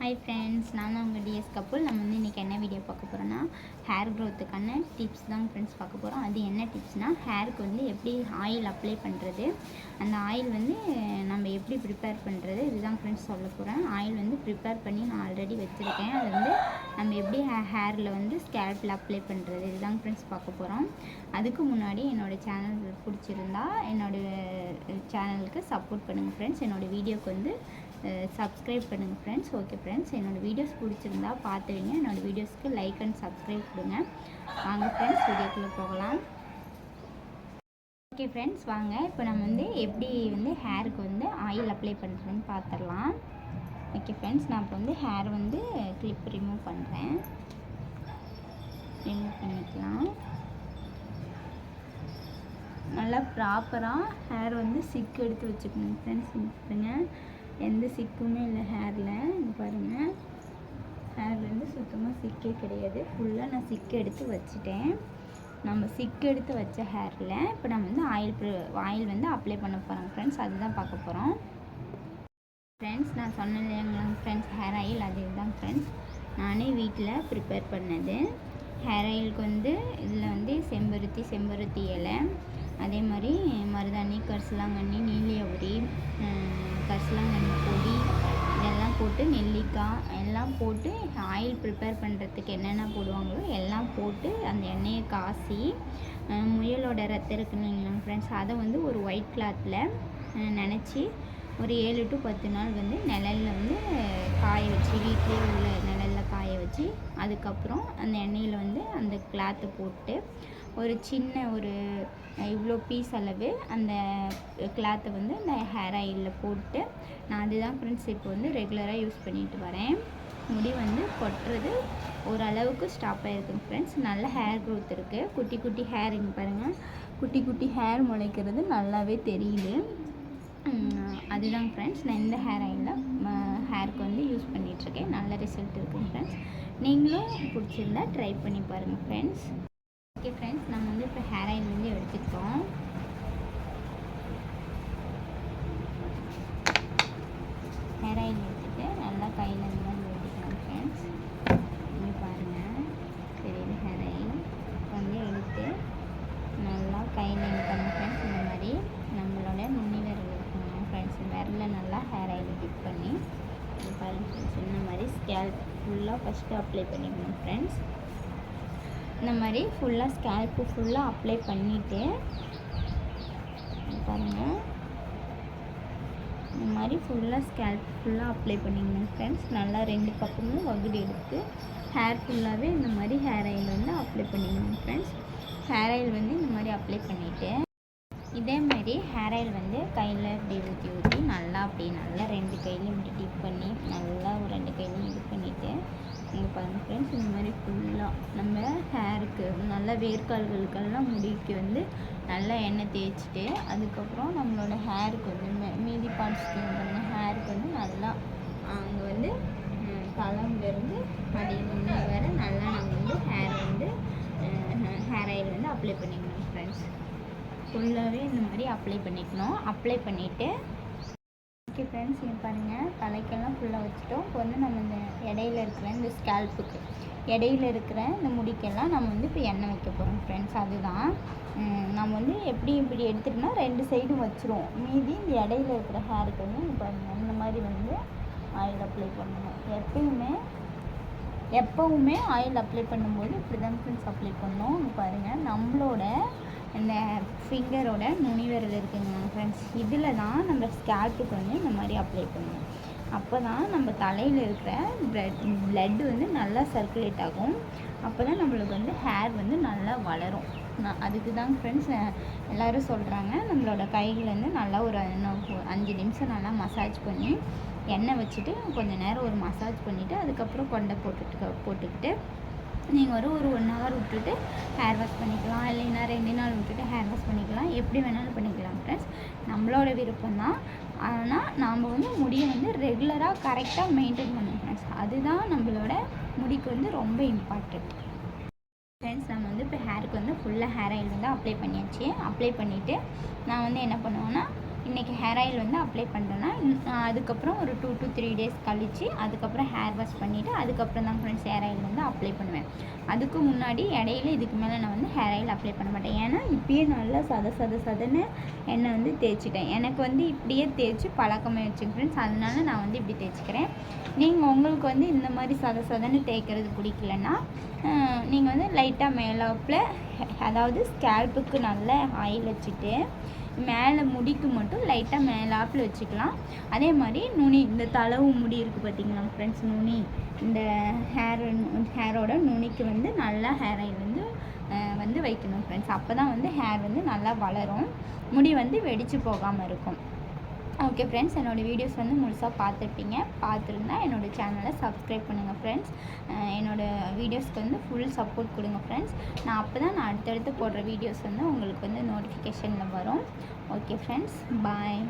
Hi friends நான் தான் உங்கள் டிஎஸ் கப்புல் நம்ம வந்து இன்றைக்கி என்ன வீடியோ பார்க்க போகிறோன்னா ஹேர் க்ரோத்துக்கான டிப்ஸ் தான் ஃப்ரெண்ட்ஸ் பார்க்க போகிறோம் அது என்ன டிப்ஸ்னால் ஹேருக்கு வந்து எப்படி ஆயில் அப்ளை பண்ணுறது அந்த ஆயில் வந்து நம்ம எப்படி ப்ரிப்பேர் பண்ணுறது இதுதான் ஃப்ரெண்ட்ஸ் சொல்ல போகிறேன் ஆயில் வந்து ப்ரிப்பேர் பண்ணி நான் ஆல்ரெடி வச்சுருக்கேன். அது வந்து நம்ம எப்படி ஹேரில் வந்து ஸ்கேல்பில் அப்ளை பண்ணுறது இதுதான் ஃப்ரெண்ட்ஸ் பார்க்க போகிறோம் அதுக்கு முன்னாடி என்னோடய சேனல் பிடிச்சிருந்தா என்னோடய சேனலுக்கு சப்போர்ட் பண்ணுங்கள் ஃப்ரெண்ட்ஸ் என்னோடய வீடியோக்கு வந்து சப்ஸ்கிரைப் பண்ணுங்கள் ஃப்ரெண்ட்ஸ் ஓகே ஃப்ரெண்ட்ஸ் என்னோடய வீடியோஸ் பிடிச்சிருந்தா பார்த்துருங்க என்னோடய வீடியோஸ்க்கு லைக் அண்ட் சப்ஸ்கிரைப் கொடுங்க. வாங்க ஃப்ரெண்ட்ஸ் வீடியோக்குள்ளே போகலாம். ஓகே ஃப்ரெண்ட்ஸ் வாங்க. இப்போ நம்ம வந்து எப்படி வந்து ஹேருக்கு வந்து ஆயில் அப்ளை பண்ணுறதுன்னு பார்த்துடலாம். ஓகே ஃப்ரெண்ட்ஸ் நான் இப்போ வந்து ஹேர் வந்து கிளிப் ரிமூவ் பண்ணுறேன் ரிமூவ் பண்ணிக்கலாம். நல்லா ப்ராப்பராக ஹேர் வந்து சிக்கு எடுத்து வச்சுக்கணும் ஃப்ரெண்ட்ஸ் பாருங்க. எந்த சிக்குமே இல்லை ஹேரில் இங்கே பாருங்கள் ஹேர்லேருந்து சுத்தமாக சிக்கே கிடையாது. ஃபுல்லாக நான் சிக்கு எடுத்து வச்சுட்டேன். நம்ம சிக்கு எடுத்து வச்ச ஹேரில் இப்போ நம்ம வந்து ஆயில் ஆயில் வந்து அப்ளை பண்ண போகிறோம் ஃப்ரெண்ட்ஸ் அதுதான் பார்க்க போகிறோம் ஃப்ரெண்ட்ஸ் நான் சொன்னேன் இல்லைங்களா ஃப்ரெண்ட்ஸ் ஹேர் ஆயில் அது இதுதான் ஃப்ரெண்ட்ஸ் நானே வீட்டில் ப்ரிப்பேர் பண்ணது. ஹேர் ஆயிலுக்கு வந்து இதில் வந்து செம்பருத்தி செம்பருத்தி இலை. அதே மாதிரி மருதாணி கரிசலாங்கண்ணி நீலியவரி கரிசலாங்கண்ணி பொடி இதெல்லாம் போட்டு நெல்லிக்காய் எல்லாம் போட்டு ஆயில் ப்ரிப்பேர் பண்ணுறதுக்கு என்னென்ன போடுவாங்களோ எல்லாம் போட்டு அந்த எண்ணெயை காசி முயலோட ரத்தம் இருக்குன்னு ஃப்ரெண்ட்ஸ் அதை வந்து ஒரு ஒயிட் கிளாத்தில் நினச்சி ஒரு ஏழு டு பத்து நாள் வந்து நிழலில் வந்து காய வச்சு வீட்டிலே உள்ள நிழலில் காய வச்சு அதுக்கப்புறம் அந்த எண்ணெயில் வந்து அந்த கிளாத்தை போட்டு ஒரு சின்ன ஒரு இவ்வளோ பீஸ் அளவு அந்த கிளாத்தை வந்து அந்த ஹேர் ஆயிலில் போட்டு நான் அதுதான் ஃப்ரெண்ட்ஸ் இப்போ வந்து ரெகுலராக யூஸ் பண்ணிட்டு வரேன். முடி வந்து கொட்டுறது ஓரளவுக்கு ஸ்டாப் ஆகிருக்குங்க ஃப்ரெண்ட்ஸ் நல்ல ஹேர் க்ரோத் இருக்குது குட்டி குட்டி ஹேர் இங்கே பாருங்கள் குட்டி குட்டி ஹேர் முளைக்கிறது நல்லாவே தெரியுது. அதுதான் ஃப்ரெண்ட்ஸ் நான் இந்த ஹேர் ஆயிலில் ஹேருக்கு வந்து யூஸ் பண்ணிகிட்ருக்கேன் நல்ல ரிசல்ட் இருக்குங்க ஃப்ரெண்ட்ஸ் நீங்களும் பிடிச்சிருந்தா ட்ரை பண்ணி பாருங்கள் ஃப்ரெண்ட்ஸ் ஓகே ஃப்ரெண்ட்ஸ் நம்ம வந்து இப்போ ஹேர் ஆயில் வந்து எடுத்துக்கிட்டோம். ஹேர் ஆயில் எடுத்துகிட்டு நல்லா கையில் இந்த மாதிரி எடுத்துக்கலாம் ஃப்ரெண்ட்ஸ் இங்கே பாருங்கள் தெரியுது ஹேர் ஆயில் வந்து எடுத்து நல்லா கையில் இது ஃப்ரெண்ட்ஸ் இந்த மாதிரி நம்மளோட நுனி இருக்கணும் ஃப்ரெண்ட்ஸ் விரலில் நல்லா ஹேர் ஆயில் டிப் பண்ணி பாருங்கள் ஃப்ரெண்ட்ஸ் இந்த மாதிரி ஸ்கேல் ஃபுல்லாக ஃபஸ்ட்டு அப்ளை பண்ணிக்கணும் ஃப்ரெண்ட்ஸ் இந்த மாதிரி ஃபுல்லாக ஸ்கேல்ப்பு ஃபுல்லாக அப்ளை பண்ணிவிட்டு பாருங்கள் இந்த மாதிரி ஃபுல்லாக ஸ்கேல்ப் ஃபுல்லாக அப்ளை பண்ணிக்கணும் ஃப்ரெண்ட்ஸ் நல்லா ரெண்டு பக்கமும் வகுடு எடுத்து ஹேர் ஃபுல்லாகவே இந்த மாதிரி ஹேர் ஆயில் வந்து அப்ளை பண்ணிக்கணும் ஃப்ரெண்ட்ஸ் ஹேர் ஆயில் வந்து இந்த மாதிரி அப்ளை பண்ணிவிட்டு இதே மாதிரி ஹேர் ஆயில் வந்து கையில் இப்படி ஊற்றி ஊற்றி நல்லா அப்படி நல்லா ரெண்டு கையிலையும் இப்படி டிப் பண்ணி நல்லா ஒரு ரெண்டு கையிலையும் இது பண்ணிவிட்டு இங்கே பாருங்கள் ஃப்ரெண்ட்ஸ் இந்த மாதிரி ஃபுல்லாக நம்ம ஹேருக்கு நல்லா வேர்க்கால்களுக்கெல்லாம் முடிக்கு வந்து நல்லா எண்ணெய் தேய்ச்சிட்டு அதுக்கப்புறம் நம்மளோட ஹேருக்கு வந்து மீதி பார்ட்ஸ்க்கு வந்து ஹேருக்கு வந்து நல்லா அங்கே வந்து தலைமுலேருந்து அடி முன்னே வர நல்லா நம்ம வந்து ஹேர் வந்து ஹேர் ஆயில் வந்து அப்ளை பண்ணிக்கணும் ஃப்ரெண்ட்ஸ் ஃபுல்லாகவே இந்த மாதிரி அப்ளை பண்ணிக்கணும். அப்ளை பண்ணிவிட்டு ஓகே ஃப்ரெண்ட்ஸ் இது பாருங்கள் தலைக்கெல்லாம் ஃபுல்லாக வச்சுட்டோம். இப்போ வந்து நம்ம இந்த இடையில இருக்கிற இந்த ஸ்கேல்ப்புக்கு இடையில இருக்கிற இந்த முடிக்கெல்லாம் நம்ம வந்து இப்போ எண்ணெய் வைக்க போகிறோம் ஃப்ரெண்ட்ஸ் அதுதான். நம்ம வந்து எப்படி இப்படி எடுத்துட்டோம்னா ரெண்டு சைடும் வச்சுருவோம். மீதி இந்த இடையில இருக்கிற ஹேருக்கு வந்து பாருங்கள் இந்த மாதிரி வந்து ஆயில் அப்ளை பண்ணணும். எப்பயுமே எப்போவுமே ஆயில் அப்ளை பண்ணும்போது இப்படி தான் ஃப்ரெண்ட்ஸ் அப்ளை பண்ணோம் பாருங்கள் நம்மளோட இந்த ஃபிங்கரோட நுனிவிரல் இருக்குங்க ஃப்ரெண்ட்ஸ் இதில் தான் நம்ம ஸ்கேல்ப்புக்கு வந்து இந்த மாதிரி அப்ளை பண்ணணும் அப்போ தான் நம்ம தலையில் இருக்கிற ப்ளட் ப்ளட் வந்து நல்லா சர்க்குலேட் ஆகும். அப்போ தான் நம்மளுக்கு வந்து ஹேர் வந்து நல்லா வளரும். நான் அதுக்கு தான் ஃப்ரெண்ட்ஸ் எல்லோரும் சொல்கிறாங்க நம்மளோட கையில் நல்லா ஒரு அஞ்சு நிமிஷம் நல்லா மசாஜ் பண்ணி எண்ணெய் வச்சுட்டு கொஞ்சம் நேரம் ஒரு மசாஜ் பண்ணிவிட்டு அதுக்கப்புறம் கொண்டை போட்டுட்டு போட்டுக்கிட்டு நீங்கள் ஒரு ஒரு ஒன் ஹவர் விட்டுட்டு ஹேர் வாஷ் பண்ணிக்கலாம். இல்லைன்னா ரெண்டு நாள் விட்டுட்டு ஹேர் வாஷ் பண்ணிக்கலாம். எப்படி வேணாலும் பண்ணிக்கலாம் ஃப்ரெண்ட்ஸ் நம்மளோட விருப்பம் தான் ஆனால் நாம் வந்து முடியை வந்து ரெகுலராக கரெக்டாக மெயின்டைன் பண்ணணும் ஃப்ரெண்ட்ஸ் அதுதான் நம்மளோட முடிக்கு வந்து ரொம்ப இம்பார்ட்டண்ட் ஃப்ரெண்ட்ஸ் நம்ம வந்து இப்போ ஹேருக்கு வந்து ஃபுல்லாக ஹேர் ஆயில் வந்து அப்ளை பண்ணியாச்சு. அப்ளை பண்ணிவிட்டு நான் வந்து என்ன பண்ணுவேன்னா இன்றைக்கி ஹேர் ஆயில் வந்து அப்ளை பண்ணுறேன்னா அதுக்கப்புறம் ஒரு டூ டு த்ரீ டேஸ் கழித்து அதுக்கப்புறம் ஹேர் வாஷ் பண்ணிவிட்டு அதுக்கப்புறம் தான் ஃப்ரெண்ட்ஸ் ஹேர் ஆயில் வந்து அப்ளை பண்ணுவேன். அதுக்கு முன்னாடி இடையில இதுக்கு மேலே நான் வந்து ஹேர் ஆயில் அப்ளை பண்ண மாட்டேன். ஏன்னா இப்பயே நல்லா சத சத சதன்னு எண்ணெய் வந்து தேய்ச்சிட்டேன். எனக்கு வந்து இப்படியே தேய்ச்சி பழக்கமே வச்சுங்க ஃப்ரெண்ட்ஸ் அதனால நான் வந்து இப்படி தேய்ச்சிக்கிறேன். நீங்கள் உங்களுக்கு வந்து இந்த மாதிரி சத சதன்னு தேய்க்கிறது பிடிக்கலன்னா நீங்கள் வந்து லைட்டாக மேலாப்பில் அதாவது ஸ்கேல்புக்கு நல்ல ஆயில் வச்சுட்டு மேலே முடிக்கு மட்டும் லைட்டாக மேலாப்பில் வச்சுக்கலாம். அதே மாதிரி நுனி இந்த தளவு முடி இருக்குது பார்த்தீங்களா ஃப்ரெண்ட்ஸ் நுனி. இந்த ஹேர் ஹேரோட நுனிக்கு வந்து நல்லா ஹேர் ஆயில் வந்து வந்து வைக்கணும் ஃப்ரெண்ட்ஸ் அப்போ தான் வந்து ஹேர் வந்து நல்லா வளரும். முடி வந்து வெடித்து போகாமல் இருக்கும். ஓகே ஃப்ரெண்ட்ஸ் என்னோடய வீடியோஸ் வந்து முழுசாக பார்த்துருப்பீங்க. பார்த்துருந்தா என்னோடய சேனலை சப்ஸ்கிரைப் பண்ணுங்கள் ஃப்ரெண்ட்ஸ் என்னோடய வீடியோஸ்க்கு வந்து ஃபுல் சப்போர்ட் கொடுங்க ஃப்ரெண்ட்ஸ் நான் அப்போ தான் நான் அடுத்தடுத்து போடுற வீடியோஸ் வந்து உங்களுக்கு வந்து நோட்டிஃபிகேஷனில் வரும். Okay friends bye